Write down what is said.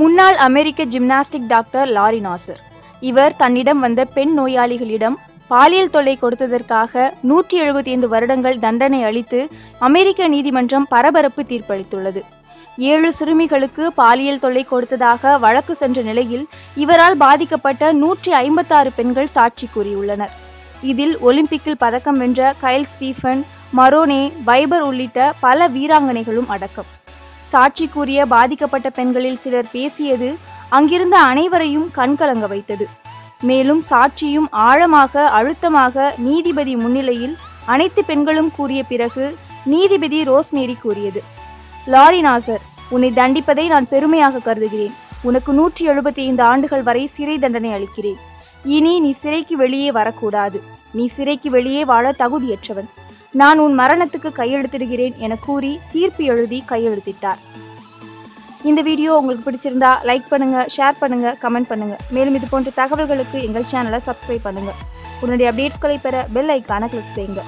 முன்னாள் அமெரிக்க gymnastic doctor Larry Nassar. இவர் தன்னிடம் வந்த பெண் நோயாளிகளிடம் பாலியல் தொல்லை கொடுத்ததற்காக நூற்றி எழுபத்தி ஐந்து வருடங்கள் தண்டனை அளித்து அமெரிக்க நீதிமன்றம் பரபரப்பு தீர்ப்பளித்துள்ளது. ஏழு சிறுமிகளுக்கு பாலியல் தொல்லை கொடுத்ததாக வழக்கு சென்ற நிலையில் இவரால் பாதிக்கப்பட்ட நூற்றி ஐம்பத்தாறு பெண்கள் சாட்சி கூறியுள்ளனர். இதில் ஒலிம்பிக்கில் பதக்கம் வென்ற கைல் ஸ்டீஃபன் மரோனே வைபர் உள்ளிட்ட பல வீராங்கனைகளும் அடக்கம். சாட்சி கூறிய பாதிக்கப்பட்ட பெண்களில் சிலர் பேசியது அங்கிருந்த அனைவரையும் கண்கலங்க வைத்தது. மேலும் சாட்சியும் ஆழமாக அழுத்தமாக நீதிபதி முன்னிலையில் அனைத்து பெண்களும் கூறிய பிறகு நீதிபதி ரோஸ்மேரி கூறியது. லாரி நாசர் உன்னை தண்டிப்பதை நான் பெருமையாக கருதுகிறேன். உனக்கு நூற்றி எழுபத்தி ஐந்து ஆண்டுகள் வரை சிறை தண்டனை அளிக்கிறேன். இனி நீ சிறைக்கு வெளியே வரக்கூடாது. நீ சிறைக்கு வெளியே வாழ தகுதியற்றவன். நான் உன் மரணத்துக்கு கையெழுத்திடுகிறேன் என கூறி தீர்ப்பு எழுதி கையெழுத்திட்டார். இந்த வீடியோ உங்களுக்கு பிடிச்சிருந்தா லைக் பண்ணுங்க ஷேர் பண்ணுங்க கமெண்ட் பண்ணுங்க. மேலும் இது போன்ற தகவல்களுக்கு எங்கள் சேனலை சப்ஸ்கிரைப் பண்ணுங்க. உடனடி அப்டேட்ஸ்களை பெற பெல் ஐக்கான கிளிக் செய்யுங்க.